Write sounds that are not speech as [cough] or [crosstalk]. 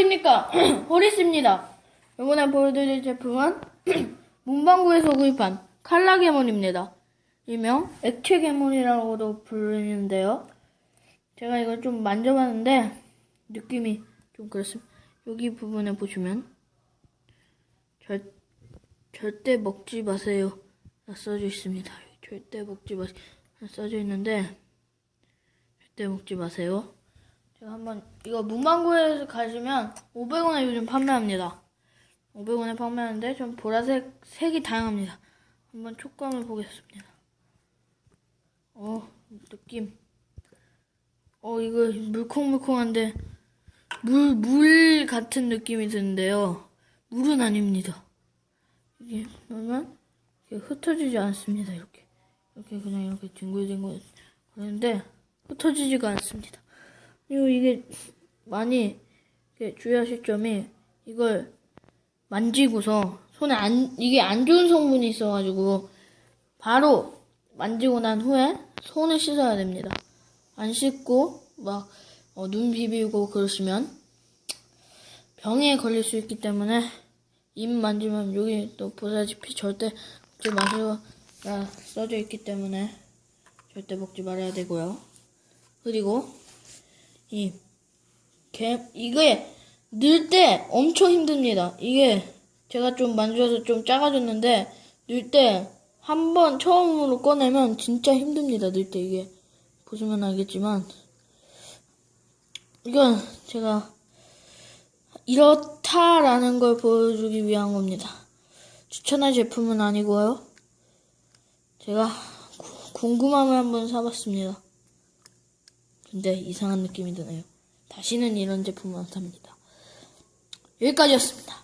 안녕하십니까? [clears throat] 호리스입니다. 이번에 보여드릴 제품은 [clears throat] 문방구에서 구입한 칼라괴물입니다. 일명 액체괴물이라고도 부르는데요. 제가 이걸 좀 만져봤는데 느낌이 좀 그렇습니다. 여기 부분에 보시면 절, 절대 먹지 마세요. 써져 있습니다. 절대 먹지 마세요. 써져 있는데 절대 먹지 마세요 제가 한번 이거 문방구에 가시면 500원에 요즘 판매합니다. 500원에 판매하는데 좀 보라색 색이 다양합니다. 한번 촉감을 보겠습니다. 어 느낌. 어 이거 물컹물컹한데 물 물 같은 느낌이 드는데요. 물은 아닙니다. 이게 그러면 이렇게 흩어지지 않습니다. 이렇게 이렇게 그냥 이렇게 뒹굴뒹굴 그런데 흩어지지가 않습니다. 그리고 이게 많이 주의하실 점이 이걸 만지고서 손에 안 이게 안 좋은 성분이 있어가지고 바로 만지고 난 후에 손을 씻어야 됩니다. 안 씻고 막 어, 눈 비비고 그러시면 병에 걸릴 수 있기 때문에 입 만지면 여기 또 보다시피 절대 먹지. 가 써져 있기 때문에 절대 먹지 말아야 되고요. 그리고 이 개, 이게 넣을 때 엄청 힘듭니다. 이게 제가 좀 만져서 좀 작아졌는데 넣을 때한 번 처음으로 꺼내면 진짜 힘듭니다. 넣을 때 이게 보시면 알겠지만 이건 제가 이렇다라는 걸 보여주기 위한 겁니다. 추천할 제품은 아니고요. 제가 구- 궁금함을 한번 사봤습니다. 근데 이상한 느낌이 드네요. 다시는 이런 제품은 안 삽니다. 여기까지였습니다.